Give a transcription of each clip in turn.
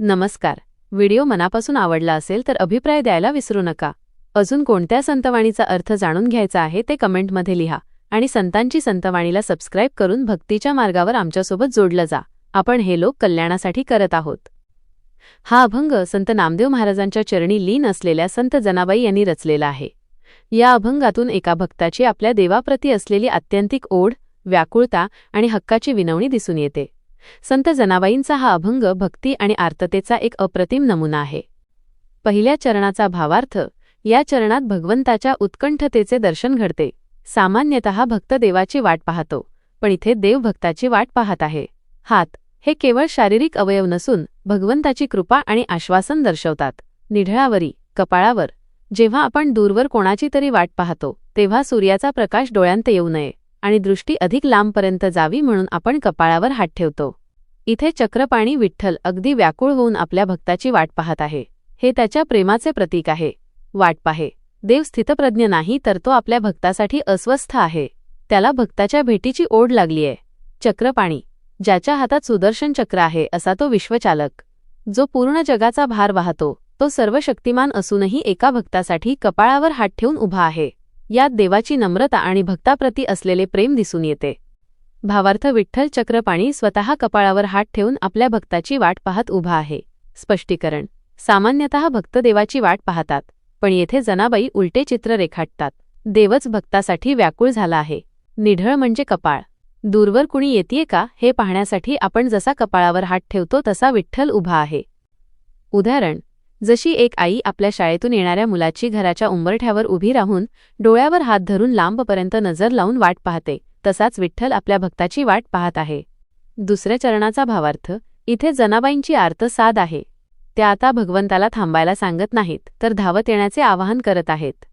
नमस्कार. व्हिडिओ मनापासून आवडला असेल तर अभिप्राय द्यायला विसरू नका. अजून कोणत्या संतवाणीचा अर्थ जाणून घ्यायचा आहे ते कमेंटमध्ये लिहा आणि संतांची संतवाणीला सबस्क्राईब करून भक्तीच्या मार्गावर आमच्यासोबत जोडलं जा. आपण हे लोक कल्याणासाठी करत आहोत. हा अभंग संत नामदेव महाराजांच्या चरणी लीन असलेल्या संत जनाबाई यांनी रचलेला आहे. या अभंगातून एका भक्ताची आपल्या देवाप्रती असलेली आत्यंतिक ओढ व्याकुळता आणि हक्काची विनवणी दिसून येते. संत जनाबाईंचा हा अभंग भक्ती आणि आर्ततेचा एक अप्रतिम नमुना आहे. पहिल्या चरणाचा भावार्थ या चरणात भगवंताच्या उत्कंठतेचे दर्शन घडते. सामान्यतः भक्त देवाची वाट पाहतो पण इथे देव भक्ताची वाट पाहत आहे. हात हे केवळ शारीरिक अवयव नसून भगवंताची कृपा आणि आश्वासन दर्शवतात. निढळावरी कपाळावर जेव्हा आपण दूरवर कोणाची तरी वाट पाहतो तेव्हा सूर्याचा प्रकाश डोळ्यांत येऊ नये. आणि दृष्टी अधिक लांबपर्यंत जावी म्हणून आपण कपाळावर हात ठेवतो. इथे चक्रपाणी विठ्ठल अगदी व्याकुळ होऊन आपल्या भक्ताची वाट पाहत आहे. हे त्याच्या प्रेमाचे प्रतीक आहे. वाट पाहे. देव स्थितप्रज्ञ नाही तर तो आपल्या भक्तासाठी अस्वस्थ आहे. त्याला भक्ताच्या भेटीची ओढ लागलीये. चक्रपाणी. ज्याच्या हातात सुदर्शन चक्र आहे असा तो विश्वचालक. जो पूर्ण जगाचा भार वाहतो तो सर्व शक्तिमान असूनही एका भक्तासाठी कपाळावर हात ठेवून उभा आहे. यात देवाची नम्रता आणि भक्ताप्रती असलेले प्रेम दिसून येते. भावार्थ विठ्ठल चक्रपाणी स्वतः कपाळावर हात ठेवून आपल्या भक्ताची वाट पाहत उभा आहे. स्पष्टीकरण. सामान्यतः भक्त देवाची वाट पाहतात पण येथे जनाबाई उलटे चित्र रेखाटतात. देवच भक्तासाठी व्याकुळ झाला आहे. निढळ म्हणजे कपाळ. दूरवर कुणी येतेय का हे पाहण्यासाठी आपण जसा कपाळावर हात ठेवतो तसा विठ्ठल उभा आहे. उदाहरण. जशी एक आई आपल्या शाळेतून येणाऱ्या मुलाची घराच्या उंबरठ्यावर उभी राहून डोळ्यावर हात धरून लांबपर्यंत नजर लावून वाट पाहते तसाच विठ्ठल आपल्या भक्ताची वाट पाहत आहे. दुसऱ्या चरणाचा भावार्थ इथे जनाबाईंची आर्त साध आहे. त्या आता भगवंताला थांबायला सांगत नाहीत तर धावत येण्याचे आवाहन करत आहेत.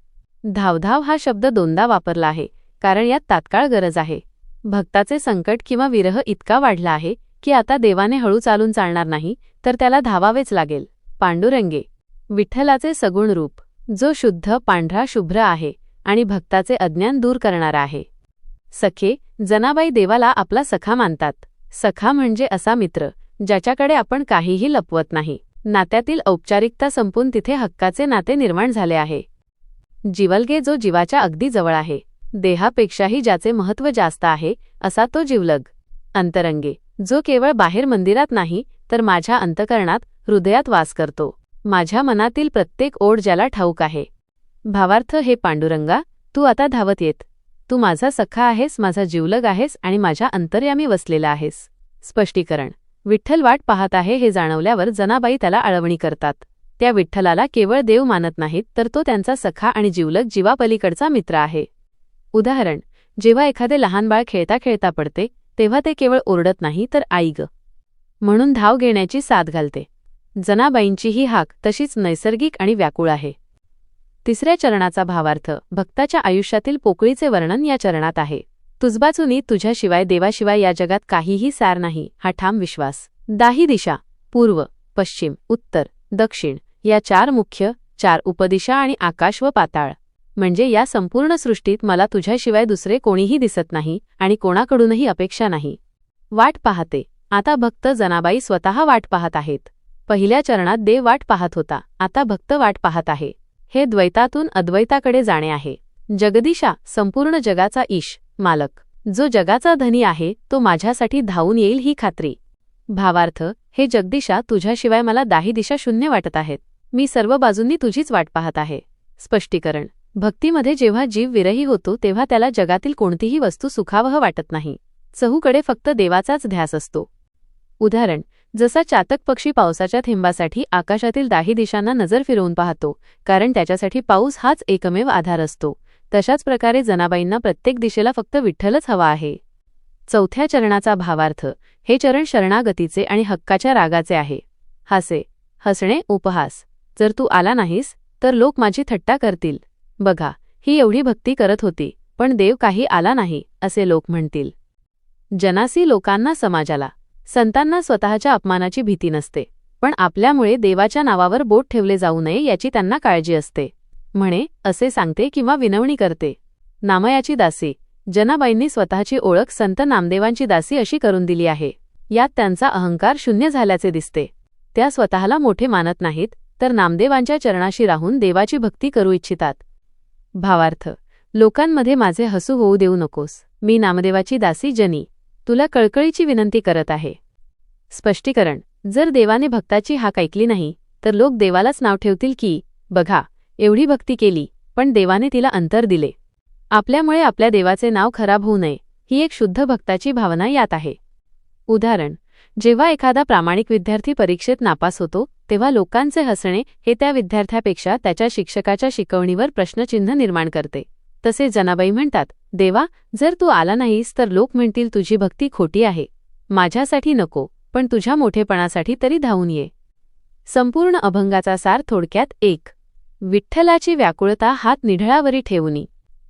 धावधाव हा शब्द दोनदा वापरला आहे कारण यात तात्काळ गरज आहे. भक्ताचे संकट किंवा विरह इतका वाढला आहे की आता देवाने हळू चालून चालणार नाही तर त्याला धावावेच लागेल. पांडुरंगे. विठ्ठलाचे सगुण रूप जो शुद्ध पांढरा शुभ्र आहे आणि भक्ताचे अज्ञान दूर करणारा आहे. सखे जनाबाई देवाला आपला सखा मानतात. सखा म्हणजे असा मित्र ज्याच्याकडे आपण काहीही लपवत नाही. नात्यातील औपचारिकता संपून तिथे हक्काचे नाते निर्माण झाले आहे. जिवलगे जो जीवाच्या अगदी जवळ आहे. देहापेक्षाही ज्याचे महत्त्व जास्त आहे असा तो जिवलग. अंतरंगे जो केवळ बाहेर मंदिरात नाही तर माझ्या अंतकरणात हृदयात वास करतो. माझ्या मनातील प्रत्येक ओढ ज्याला ठाऊक आहे. भावार्थ हे पांडुरंगा तू आता धावत येत. तू माझा सखा आहेस माझा जीवलग आहेस आणि माझ्या अंतर्यामी वसलेला आहेस. स्पष्टीकरण. विठ्ठल वाट पाहत आहे हे जाणवल्यावर जनाबाई त्याला आळवणी करतात. त्या विठ्ठलाला केवळ देव मानत नाहीत तर तो त्यांचा सखा आणि जीवलग जीवापलीकडचा मित्र आहे. उदाहरण. जेव्हा एखादे लहान बाळ खेळता खेळता पडते तेव्हा ते केवळ ओरडत नाही तर आई ग. म्हणून धाव घेण्याची साथ घालते. जनाबाईंची ही हाक तशीच नैसर्गिक आणि व्याकुळ आहे. तिसऱ्या चरणाचा भावार्थ भक्ताच्या आयुष्यातील पोकळीचे वर्णन या चरणात आहे. तुझबाचुनी तुझ्याशिवाय देवाशिवाय या जगात काहीही सार नाही हा ठाम विश्वास. दाही दिशा पूर्व पश्चिम उत्तर दक्षिण या चार मुख्य चार उपदिशा आणि आकाश व पाताळ. म्हणजे या संपूर्ण सृष्टीत मला तुझ्याशिवाय दुसरे कोणीही दिसत नाही आणि कोणाकडूनही अपेक्षा नाही. वाट पाहते. आता भक्त जनाबाई स्वतः वाट पाहत आहेत. पहिल्या चरणात देव वाट पाहत होता. आता भक्त वाट पाहत आहे. हे द्वैतातून अद्वैताकडे जाणे आहे. जगदीशा संपूर्ण जगाचा ईश मालक. जो जगाचा धनी आहे तो माझ्यासाठी धावून येईल ही खात्री. भावार्थ हे जगदीशा तुझ्याशिवाय मला दाही दिशा शून्य वाटत आहेत. मी सर्व बाजूंनी तुझीच वाट पाहत आहे. स्पष्टीकरण. भक्तीमध्ये जेव्हा जीव विरही होतो तेव्हा त्याला जगातील कोणतीही वस्तू सुखावह वाटत नाही. चहूकडे फक्त देवाचाच ध्यास असतो. उदाहरण. जसा चातक पक्षी पावसाच्या थेंबासाठी आकाशातील दाही दिशांना नजर फिरवून पाहतो कारण त्याच्यासाठी पाऊस हाच एकमेव आधार असतो. तशाच प्रकारे जनाबाईंना प्रत्येक दिशेला फक्त विठ्ठलच हवा आहे. चौथ्या चरणाचा भावार्थ हे चरण शरणागतीचे आणि हक्काच्या रागाचे आहे. हासे हसणे उपहास जर तू आला नाहीस तर लोक माझी थट्टा करतील. बघा ही एवढी भक्ती करत होती पण देव काही आला नाही असे लोक म्हणतील. जनासी लोकांना समाजाला संतांना स्वतःच्या अपमानाची भीती नसते पण आपल्यामुळे देवाच्या नावावर बोट ठेवले जाऊ नये याची त्यांना काळजी असते. म्हणे असे सांगते किंवा विनवणी करते. नामयाची दासी जनाबाईंनी स्वतःची ओळख संत नामदेवांची दासी अशी करून दिली आहे. यात त्यांचा अहंकार शून्य झाल्याचे दिसते. त्या स्वतःला मोठे मानत नाहीत तर नामदेवांच्या चरणाशी राहून देवाची भक्ती करू इच्छितात. भावार्थ लोकांमध्ये माझे हसू होऊ देऊ नकोस. मी नामदेवाची दासी जनी. तुला कळकळीची विनंती करत आहे. स्पष्टीकरण. जर देवाने भक्ताची हाक ऐकली नाही तर लोक देवालाच नाव ठेवतील की बघा एवढी भक्ती केली पण देवाने तिला अंतर दिले. आपल्यामुळे आपल्या देवाचे नाव खराब होऊ नये ही एक शुद्ध भक्ताची भावना यात आहे. उदाहरण. जेव्हा एखादा प्रामाणिक विद्यार्थी परीक्षेत नापास होतो तेव्हा लोकांचे हसणे हे त्या विद्यार्थ्यापेक्षा त्याच्या शिक्षकाच्या शिकवणीवर प्रश्नचिन्ह निर्माण करते. तसे जनाबाई म्हणतात देवा जर तू आला नाहीस तर लोक म्हणतील तुझी भक्ती खोटी आहे. माझ्यासाठी नको पण तुझ्या मोठेपणासाठी तरी धावून ये. संपूर्ण अभंगाचा सार थोडक्यात एक. विठ्ठलाची व्याकुळता हात निढळावरी ठेवूनी.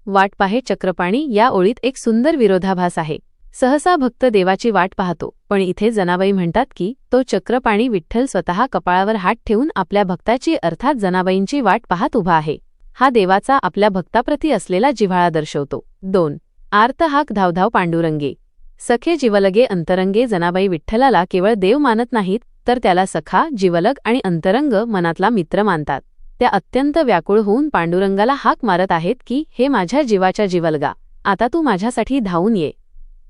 वाट पाहे चक्रपाणी या ओळीत एक सुंदर विरोधाभास आहे. सहसा भक्त देवाची वाट पाहतो पण इथे जनाबाई म्हणतात की तो चक्रपाणी विठ्ठल स्वतः कपाळावर हात ठेवून आपल्या भक्ताची अर्थात जनाबाईंची वाट पाहत उभा आहे. हा देवाचा आपल्या भक्ताप्रती असलेला जिव्हाळा दर्शवतो. दोन आर्त हाक धावधाव पांडुरंगे. सखे जिवलगे अंतरंगे जनाबाई विठ्ठलाला केवळ देव मानत नाहीत तर त्याला सखा जिवलग आणि अंतरंग मनातला मित्र मानतात. त्या अत्यंत व्याकुळ होऊन पांडुरंगाला हाक मारत आहेत की हे माझ्या जीवाच्या जिवलगा आता तू माझ्यासाठी धावून ये.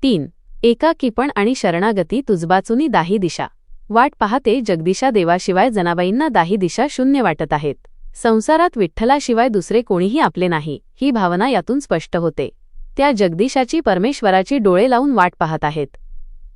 तीन एका किपण आणि शरणागती तुजबाचुनी दाही दिशा. वाट पाहते जगदिशा देवाशिवाय जनाबाईंना दाही दिशा शून्य वाटत आहेत. संसारात विठ्ठलाशिवाय दुसरे कोणीही आपले नाही ही भावना यातून स्पष्ट होते. त्या जगदीशाची परमेश्वराची डोळे लावून वाट पाहत आहेत.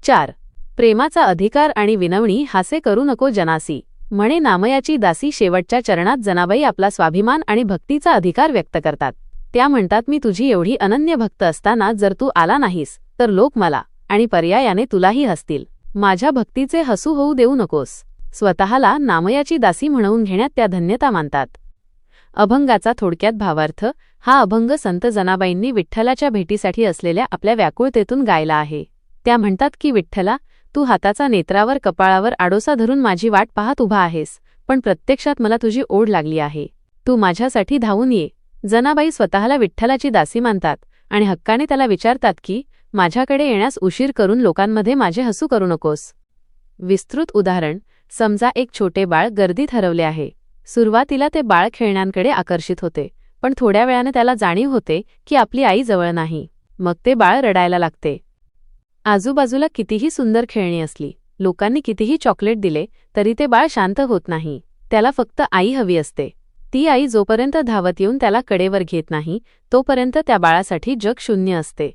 चार. प्रेमाचा अधिकार आणि विनवणी हासे करू नको जनासी. म्हणे नामयाची दासी शेवटच्या चरणात जनाबाई आपला स्वाभिमान आणि भक्तीचा अधिकार व्यक्त करतात. त्या म्हणतात मी तुझी एवढी अनन्य भक्त असताना जर तू आला नाहीस तर लोक मला आणि पर्यायाने तुलाही हसतील. माझ्या भक्तीचे हसू होऊ देऊ नकोस. स्वतःला नामयाची दासी म्हणवून घेण्यात त्या धन्यता मानतात. अभंगाचा थोडक्यात भावार्थ हा अभंग संत जनाबाईंनी विठ्ठलाच्या भेटीसाठी असलेल्या आपल्या व्याकुळतेतून गायला आहे. त्या म्हणतात की विठ्ठला तू हाताचा नेत्रावर कपाळावर आडोसा धरून माझी वाट पाहत उभा आहेस पण प्रत्यक्षात मला तुझी ओढ लागली आहे. तू माझ्यासाठी धावून ये. जनाबाई स्वतःला विठ्ठलाची दासी मानतात आणि हक्काने त्याला विचारतात की माझ्याकडे येण्यास उशीर करून लोकांमध्ये माझे हसू करू नकोस. विस्तृत उदाहरण समजा एक छोटे बाळ गर्दीत हरवले आहे. सुरुवातीला ते बाळ खेळण्यांकडे आकर्षित होते पण थोड्या वेळाने त्याला जाणीव होते की आपली आई जवळ नाही. मग ते बाळ रडायला लागते. आजूबाजूला कितीही सुंदर खेळणी असली लोकांनी कितीही चॉकलेट दिले तरी ते बाळ शांत होत नाही. त्याला फक्त आई हवी असते. ती आई जोपर्यंत धावत येऊन त्याला कडेवर घेत नाही तोपर्यंत त्या बाळासाठी जग शून्य असते.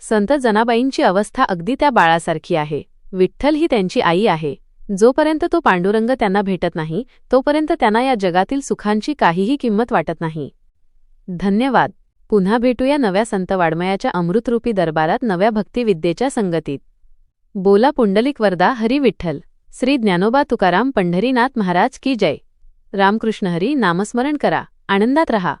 संत जनाबाईंची अवस्था अगदी त्या बाळासारखी आहे. विठ्ठल ही त्यांची आई आहे. जोपर्यंत तो पांडुरंग त्यांना भेटत नाही तोपर्यंत त्यांना या जगातील सुखांची काहीही किंमत वाटत नाही. धन्यवाद. पुन्हा भेटूया नव्या संत वाडमयाच्या अमृतरूपी दरबारात नव्या भक्तिविद्येच्या संगतीत. बोला पुंडलिक वरदा हरी विठ्ठल. श्री ज्ञानोबा तुकाराम पंढरीनाथ महाराज की जय. रामकृष्ण हरी नामस्मरण करा. आनंदात रहा.